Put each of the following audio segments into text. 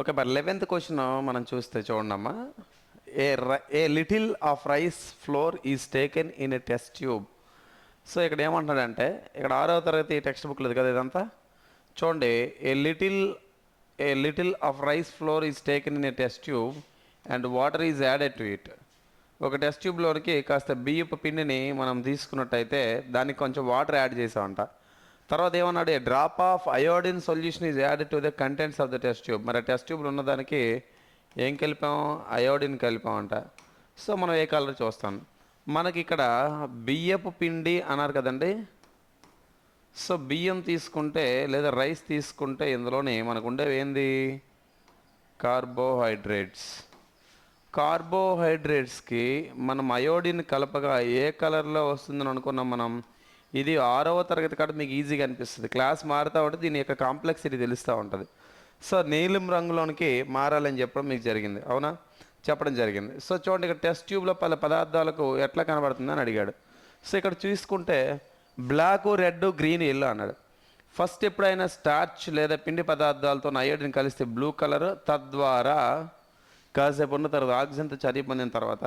Okay మరి eleventh question మనం చూస్తే చూడండమ్మా. A a little of rice flour is taken in a test tube. So ఇక్కడ ఏమంటున్నాడంటే ఇక్కడ ఆరవ తరగతి టెక్స్ట్ బుక్ లేదు కదా ఇదంతా? చూడండి a little a little of rice flour is taken in a test tube and water is added to it. ఒక టెస్ట్ ట్యూబ్లోనికి కాస్త బియ్యపు పిండిని మనం తీసుకున్నట్టయితే దానికి కొంచెం వాటర్ యాడ్ చేసామంట తర్వాత ఏమన్నాడు drop of iodine solution is add to the contents of the test tube మరి టెస్ట్ ట్యూబ్లో ఉన్నదానికి ఏం కలిపాం? అయోడిన్ కలిపామంట సో మనం ఏ కలర్ చూస్తాం? మనకి ఇక్కడ బియ్యపు పిండి అన్నారు కదండి. సో బియ్యం తీసుకుంటే లేదా రైస్ తీసుకుంటే ఇందులోనే మనకు ఉండేవి ఏంది? కార్బోహైడ్రేట్స్ కార్బోహైడ్రేట్స్కి మనం అయోడిన్ కలపగా ఏ కలర్లో వస్తుందని అనుకున్నాం మనం? ఇది ఆరవ తరగతి కాడ మీకు ఈజీగా అనిపిస్తుంది. క్లాస్ మారుతూ ఉంటే దీని యొక్క కాంప్లెక్సిటీ తెలుస్తూ ఉంటుంది. సో నీలం రంగులోనికి మారాలని చెప్పడం మీకు జరిగింది. అవునా? చెప్పడం జరిగింది. సో చూడండి ఇక్కడ టెస్ట్ ట్యూబ్లో పలు పదార్థాలకు ఎట్లా కనబడుతుందని అడిగాడు. సో ఇక్కడ చూసుకుంటే బ్లాక్ రెడ్ గ్రీన్ ఎల్లో అన్నాడు. ఫస్ట్ ఎప్పుడైనా స్టార్చ్ లేదా పిండి పదార్థాలతో అయోడిన్ కలిస్తే బ్లూ కలర్ తద్వారా కాసేపు ఉన్న తర్వాత ఆక్సిజన్తో చదివి పొందిన తర్వాత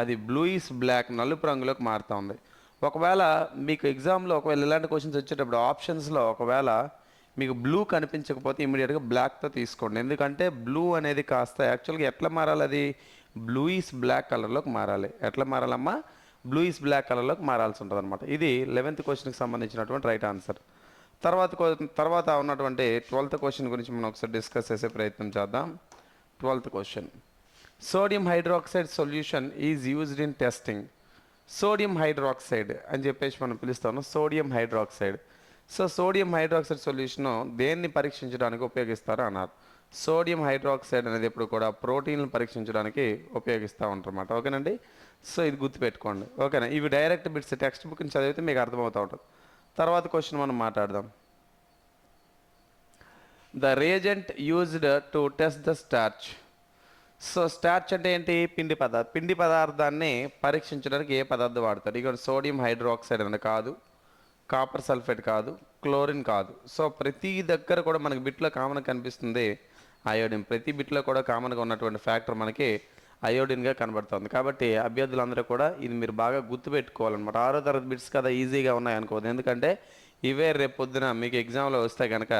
అది బ్లూయిస్ బ్లాక్ నలుపు రంగులోకి మారుతూ ఉంది. ఒకవేళ మీకు ఎగ్జామ్లో ఒకవేళ ఇలాంటి క్వశ్చన్స్ వచ్చేటప్పుడు ఆప్షన్స్లో ఒకవేళ మీకు బ్లూ కనిపించకపోతే ఇమీడియట్గా బ్లాక్తో తీసుకోండి. ఎందుకంటే బ్లూ అనేది కాస్త యాక్చువల్గా ఎట్లా మారాలి అది? బ్లూయిస్ బ్లాక్ కలర్లోకి మారాలి. ఎట్లా మారాలమ్మా? బ్లూయిస్ బ్లాక్ కలర్లోకి మారాల్సి ఉంటుంది అనమాట ఇది లెవెన్త్ క్వశ్చన్కి సంబంధించినటువంటి రైట్ ఆన్సర్ తర్వాత తర్వాత ఉన్నటువంటి ట్వెల్త్ క్వశ్చన్ గురించి మనం ఒకసారి డిస్కస్ చేసే ప్రయత్నం చేద్దాం. Twelfth question sodium hydroxide solution is used in testing sodium hydroxide అని చెప్పేసి మనం పిలుస్తాము sodium hydroxide. So sodium hydroxide solution దేన్ని పరీక్షించడానికి ఉపయోగిస్తారు అన్నారు. సోడియం హైడ్రాక్సైడ్ అనేది ఎప్పుడు కూడా ప్రోటీన్లు పరీక్షించడానికి ఉపయోగిస్తూ ఉంటారన్నమాట. ఓకేనండి? సో ఇది గుర్తుపెట్టుకోండి. ఓకేనా? ఇవి డైరెక్ట్ బిట్స్ టెక్స్ట్ బుక్ని చదివితే మీకు అర్థమవుతూ ఉంటుంది. తర్వాత క్వశ్చన్ మనం మాట్లాడదాం. The reagent used to test the starch. So starch అంటే ఏంటి? పిండి పదార్థం పిండి పదార్థాన్ని పరీక్షించడానికి ఏ పదార్థం వాడతారు? ఇక సోడియం హైడ్రాక్సైడ్ అని కాదు కాపర్ సల్ఫేట్ కాదు క్లోరిన్ కాదు. సో ప్రతి దగ్గర కూడా మనకి బిట్లో కామన్ కనిపిస్తుంది అయోడిన్ ప్రతి బిట్లో కూడా కామన్గా ఉన్నటువంటి ఫ్యాక్టర్ మనకి అయోడిన్గా కనబడుతుంది. కాబట్టి అభ్యర్థులందరూ కూడా ఇది మీరు బాగా గుర్తుపెట్టుకోవాలన్నమాట ఆరో తరగతి బిట్స్ కదా ఈజీగా ఉన్నాయి అనుకోవద్దు. ఎందుకంటే ఇవే రేపు పొద్దున మీకు ఎగ్జామ్లో వస్తే కనుక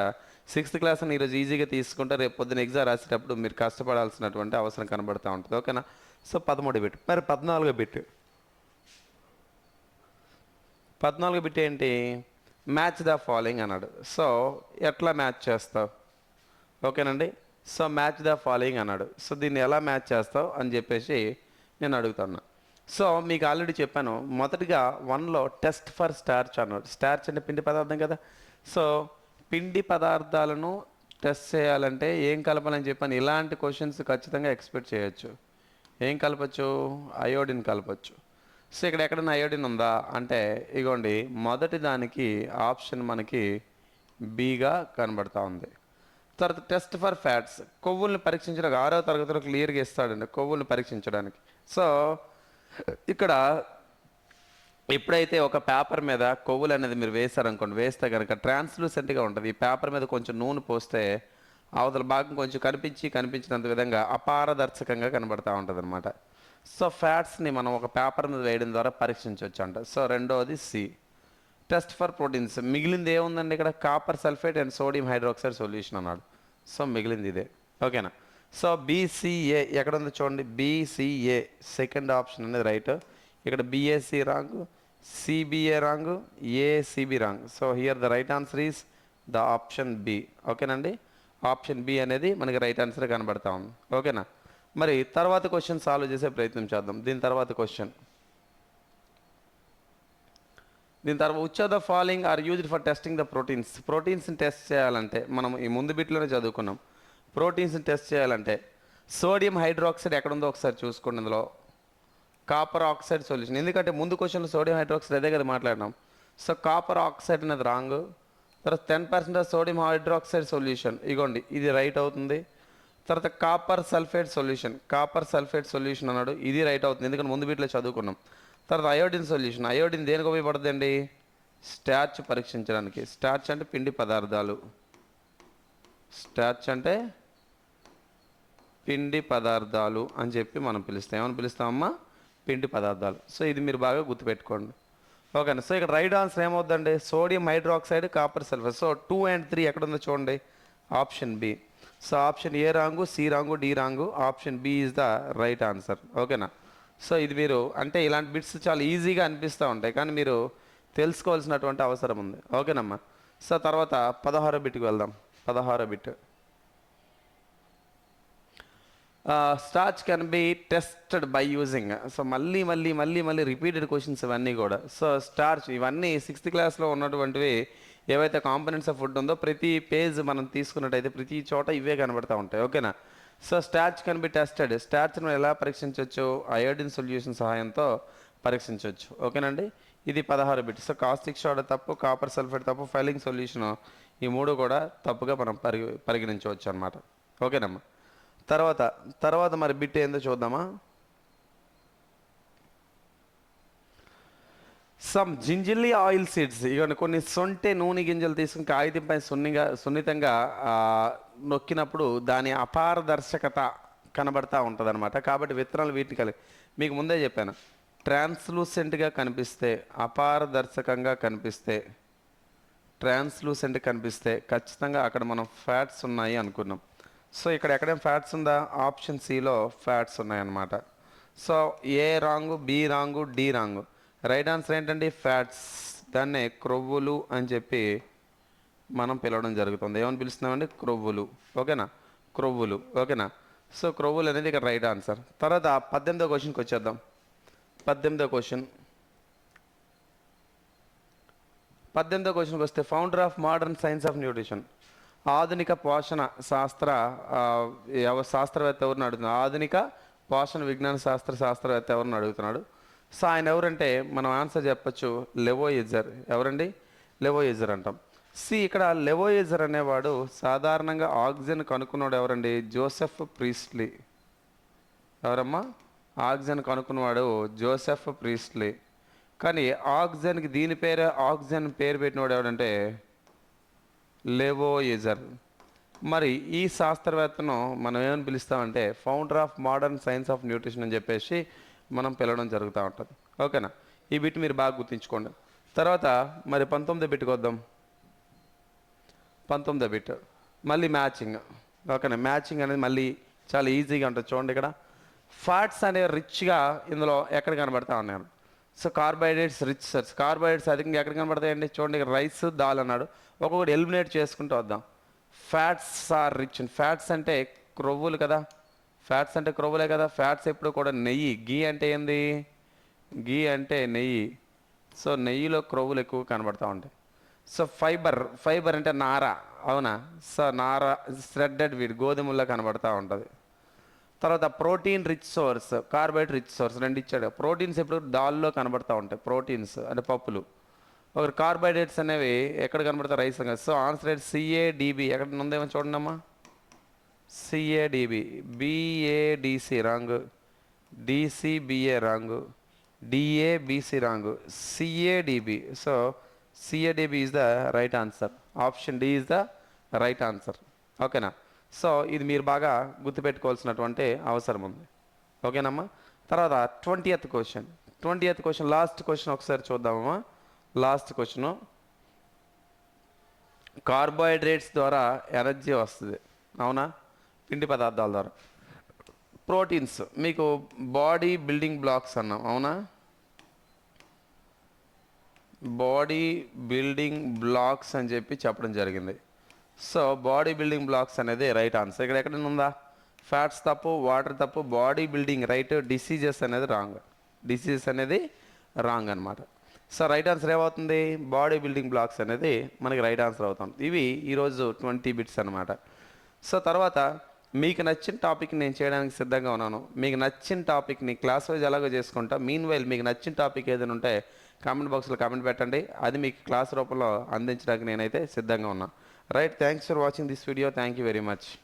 సిక్స్త్ క్లాస్ ఈరోజు ఈజీగా తీసుకుంటే రేపు పొద్దున ఎగ్జామ్ రాసేటప్పుడు మీరు కష్టపడాల్సినటువంటి అవసరం కనబడుతూ ఉంటుంది. ఓకేనా? సో పదమూడు బిట్. మరి పద్నాలుగో బిట్. పద్నాలుగు బిట్ ఏంటి? మ్యాచ్ ద ఫాలోయింగ్ అన్నాడు. సో ఎట్లా మ్యాచ్ చేస్తావు? ఓకేనండి? సో మ్యాచ్ ద ఫాలోయింగ్ అన్నాడు. సో దీన్ని ఎలా మ్యాచ్ చేస్తావు అని చెప్పేసి నేను అడుగుతున్నా. సో మీకు ఆల్రెడీ చెప్పాను మొదటిగా వన్లో టెస్ట్ ఫర్ స్టార్చ్ అన్నాడు. స్టార్చ్ అంటే పిండి పదార్థం కదా. సో పిండి పదార్థాలను టెస్ట్ చేయాలంటే ఏం కలపాలని చెప్పాను ఇలాంటి క్వశ్చన్స్ ఖచ్చితంగా ఎక్స్పెక్ట్ చేయొచ్చు. ఏం కలపచ్చు? అయోడిన్ కలపచ్చు. సో ఇక్కడ ఎక్కడైనా అయోడిన్ ఉందా? అంటే ఇగోండి మొదటి దానికి ఆప్షన్ మనకి బీగా కనబడతా ఉంది. తర్వాత టెస్ట్ ఫర్ ఫ్యాట్స్ కొవ్వుల్ని పరీక్షించడానికి ఆరో తరగతిలో క్లియర్గా ఇస్తాడండి కొవ్వుల్ని పరీక్షించడానికి. సో ఇక్కడ ఎప్పుడైతే ఒక పేపర్ మీద కొవ్వులు అనేది మీరు వేస్తారనుకోండి వేస్తే కనుక ట్రాన్స్లూసెంట్గా ఉంటుంది. ఈ పేపర్ మీద కొంచెం నూనె పోస్తే అవతల భాగం కొంచెం కనిపించి కనిపించినంత విధంగా అపారదర్శకంగా కనబడతా ఉంటుంది అనమాట సో ఫ్యాట్స్ని మనం ఒక పేపర్ మీద వేయడం ద్వారా పరీక్షించవచ్చు అంట సో రెండవది సి. Test for proteins. మిగిలింది ఏముందండి ఇక్కడ? Copper sulphate and sodium hydroxide solution అన్నాడు. సో మిగిలింది ఇదే. ఓకేనా? సో బీసీఏ ఎక్కడ ఉంది చూడండి? బీసీఏ సెకండ్ ఆప్షన్ అనేది రైట్. ఇక్కడ BSC wrong CBA wrong ACB wrong so here the right answer is the option B ఓకేనండి ఆప్షన్ బి అనేది మనకి రైట్ ఆన్సర్ కనబడతా ఉంది. ఓకేనా మరి తర్వాత క్వశ్చన్ సాల్వ్ చేసే ప్రయత్నం చేద్దాం. దీని తర్వాత క్వశ్చన్ దీని తర్వాత which of the following are used for testing the proteins ప్రోటీన్స్ని test చేయాలంటే మనం ఈ ముందు బిట్లోనే చదువుకున్నాం. ప్రోటీన్స్ని టెస్ట్ చేయాలంటే సోడియం హైడ్రాక్సైడ్ ఎక్కడుందో ఒకసారి చూసుకోండి ఇందులో. కాపర్ ఆక్సైడ్ సొల్యూషన్ ఎందుకంటే ముందు క్వశ్చన్లో సోడియం హైడ్రాక్సైడ్ అదే కదా మాట్లాడినాం. సో కాపర్ ఆక్సైడ్ అనేది రాంగ్ తర్వాత ten percent sodium hydroxide solution ఇగోండి ఇది రైట్ అవుతుంది. తర్వాత copper sulphate solution copper sulphate solution అన్నాడు ఇది రైట్ అవుతుంది. ఎందుకంటే ముందు వీటిలో చదువుకున్నాం. తర్వాత అయోడిన్ సొల్యూషన్ అయోడిన్ దేనికి ఉపయోగపడుతుందండి? స్టార్చ్ పరీక్షించడానికి. స్టార్చ్ అంటే పిండి పదార్థాలు. స్టార్చ్ అంటే పిండి పదార్థాలు అని చెప్పి మనం పిలుస్తాం. ఏమని పిలుస్తామమ్మా? పిండి పదార్థాలు. సో ఇది మీరు బాగా గుర్తుపెట్టుకోండి. ఓకేనా? సో ఇక్కడ right answer ఏమవుద్దండి sodium hydroxide copper sulphur. So two and three ఎక్కడ ఉందో చూడండి. Option B. So option A wrong C wrong D wrong. Option B is the right answer. ఓకేనా? సో ఇది మీరు అంటే ఇలాంటి బిట్స్ చాలా ఈజీగా అనిపిస్తూ ఉంటాయి. కానీ మీరు తెలుసుకోవాల్సినటువంటి అవసరం ఉంది. ఓకేనమ్మా? సో తర్వాత పదహారో బిట్కి వెళ్దాం. పదహారో bit. Starch can be tested by using so మళ్ళీ మళ్ళీ మళ్ళీ మళ్ళీ రిపీటెడ్ క్వశ్చన్స్ ఇవన్నీ కూడా. సో స్టార్చ్ ఇవన్నీ సిక్స్త్ క్లాస్లో ఉన్నటువంటివి ఏవైతే కాంపనెంట్స్ ఆఫ్ ఫుడ్ ఉందో ప్రతి పేజ్ మనం తీసుకున్నట్టయితే ప్రతి చోట ఇవే కనబడతా ఉంటాయి. ఓకేనా? So starch can be tested స్టార్చ్ను ఎలా పరీక్షించవచ్చు అయోడిన్ సొల్యూషన్ సహాయంతో పరీక్షించవచ్చు ఓకేనండి? ఇది పదహారు బిట్ సో కాస్టిక్ సోడా తప్పు కాపర్ సల్ఫేట్ తప్పు ఫైలింగ్ సొల్యూషన్ ఈ మూడు కూడా తప్పుగా మనం పరిగ పరిగణించవచ్చు అనమాట ఓకేనమ్మా? తర్వాత తర్వాత మరి బిట్ ఏందో చూద్దామా? Some gingelly oil seeds. ఇక కొన్ని సొంటె నూనె గింజలు తీసుకుని కాగితంపై సున్నిగా సున్నితంగా నొక్కినప్పుడు దాని అపారదర్శకత కనబడతా ఉంటుంది అనమాట కాబట్టి విత్తనాలు వీటిని కలిగి మీకు ముందే చెప్పాను. ట్రాన్స్లూసెంట్గా కనిపిస్తే అపారదర్శకంగా కనిపిస్తే ట్రాన్స్లూసెంట్ కనిపిస్తే ఖచ్చితంగా అక్కడ మనం ఫ్యాట్స్ ఉన్నాయి అనుకున్నాం. సో ఇక్కడ ఎక్కడేం ఫ్యాట్స్ ఉందా? ఆప్షన్ సిలో ఫ్యాట్స్ ఉన్నాయన్నమాట. So A wrong B wrong D wrong. Right answer ఏంటండి? ఫ్యాట్స్ దాన్నే క్రొవ్వులు అని చెప్పి మనం పిలవడం జరుగుతుంది. ఏమని పిలుస్తున్నామండి? క్రొవ్వులు. ఓకేనా? క్రొవ్వులు. ఓకేనా? సో క్రొవ్వులు అనేది ఇక్కడ రైట్ ఆన్సర్ తర్వాత పద్దెనిమిదో క్వశ్చన్కి వచ్చేద్దాం. పద్దెనిమిదో క్వశ్చన్ పద్దెనిమిదో క్వశ్చన్కి వస్తే founder of modern science of nutrition ఆధునిక పోషణ శాస్త్ర శాస్త్రవేత్త ఎవరిని అడుగుతున్నాడు? ఆధునిక పోషణ విజ్ఞాన శాస్త్ర శాస్త్రవేత్త ఎవరిని అడుగుతున్నాడు? సో ఆయన ఎవరంటే మనం ఆన్సర్ చెప్పొచ్చు లెవోయిజర్. ఎవరండి? లెవోయిజర్ అంటాం. సి ఇక్కడ లెవోయిజర్ అనేవాడు సాధారణంగా ఆక్సిజన్ కనుక్కున్నాడు ఎవరండి? Joseph Priestley. ఎవరమ్మా? ఆక్సిజన్ కనుక్కున్నవాడు జోసెఫ్ ప్రీస్లీ. కానీ ఆక్సిజన్కి దీని పేరు ఆక్సిజన్ పేరు పెట్టినవాడు ఎవడంటే లెవోయిజర్ మరి ఈ శాస్త్రవేత్తను మనం ఏమని పిలుస్తామంటే founder of modern science of nutrition అని చెప్పేసి మనం పిలవడం జరుగుతూ ఉంటుంది. ఓకేనా? ఈ బిట్ మీరు బాగా గుర్తుంచుకోండి. తర్వాత మరి పంతొమ్మిది బిట్కి వద్దాం. పంతొమ్మిదో బిట్. మళ్ళీ మ్యాచింగ్. ఓకేనా? మ్యాచింగ్ అనేది మళ్ళీ చాలా ఈజీగా ఉంటుంది. చూడండి ఇక్కడ. ఫ్యాట్స్ అనేవి రిచ్గా ఇందులో ఎక్కడ కనబడతా ఉన్నాను so carbohydrates rich sir carbohydrates అధికంగా ఎక్కడ కనబడతాయండి? చూడండి రైస్ దాల్ అన్నాడు. ఒక్కొక్కటి ఎలిమినేట్ చేసుకుంటూ వద్దాం. ఫ్యాట్స్ ఆర్ రిచ్ ఫ్యాట్స్ అంటే క్రొవ్వులు కదా. ఫ్యాట్స్ అంటే క్రొవ్వులే కదా. ఫ్యాట్స్ ఎప్పుడు కూడా నెయ్యి. గీ అంటే ఏంది? గీ అంటే నెయ్యి. సో నెయ్యిలో క్రొవ్వులు ఎక్కువ కనబడతా ఉంటాయి. సో ఫైబర్ ఫైబర్ అంటే నార. అవునా? సో నార థ్రెడ్డెడ్ వీడ్ గోధుమల్లో కనబడతా ఉంటుంది. తర్వాత protein rich source carbohydrate rich source రెండు ఇచ్చాడు. ప్రోటీన్స్ ఎప్పుడు దాల్లో కనబడతా ఉంటాయి ప్రోటీన్స్ అంటే పప్పులు. ఒక కార్బోహైడ్రేట్స్ అనేవి ఎక్కడ కనబడతాయి రైస్ సో ఆన్సర్ ఏంటి? సిఏడిబి ఎక్కడ ఉందేమో చూడండి అమ్మా C A D B B A D C wrong. D C B A wrong. D A B C wrong. C A D B so C A D B is the right answer option D is the right answer ఓకేనా so ఇది మీరు బాగా గుర్తుపెట్టుకోవాల్సినటువంటి అవసరం ఉంది ఓకేనమ్మా? తర్వాత twenty eighth question. Twenty eighth question last question ఒకసారి చూద్దామమ్మా. Last question. కార్బోహైడ్రేట్స్ ద్వారా ఎనర్జీ వస్తుంది. అవునా? పిండి పదార్థాల ద్వారా. ప్రోటీన్స్ మీకు బాడీ బిల్డింగ్ బ్లాక్స్ అన్నాం. అవునా? బాడీ బిల్డింగ్ బ్లాక్స్ అని చెప్పి చెప్పడం జరిగింది. సో బాడీ బిల్డింగ్ బ్లాక్స్ అనేది రైట్ ఆన్సర్. ఇక్కడ ఎక్కడ ఉందా? ఫ్యాట్స్ తప్పు వాటర్ తప్పు బాడీ బిల్డింగ్ రైట్ డిసీజెస్ అనేది రాంగ్. డిసీజెస్ అనేది రాంగ్ అనమాట సో రైట్ ఆన్సర్ ఏమవుతుంది? బాడీ బిల్డింగ్ బ్లాక్స్ అనేది మనకి రైట్ ఆన్సర్ అవుతుంది ఇవి ఈరోజు ట్వంటీ బిట్స్ అనమాట సో తర్వాత మీకు నచ్చిన టాపిక్ నేను చేయడానికి సిద్ధంగా ఉన్నాను. మీకు నచ్చిన టాపిక్ని క్లాస్ వైజ్ ఎలాగో చేసుకుంటా. మీన్ వైల్ మీకు నచ్చిన టాపిక్ ఏదైనా ఉంటే కామెంట్ బాక్స్లో కామెంట్ పెట్టండి. అది మీకు క్లాస్ రూపంలో అందించడానికి నేనైతే సిద్ధంగా ఉన్నాను right thanks for watching this video. Thank you very much.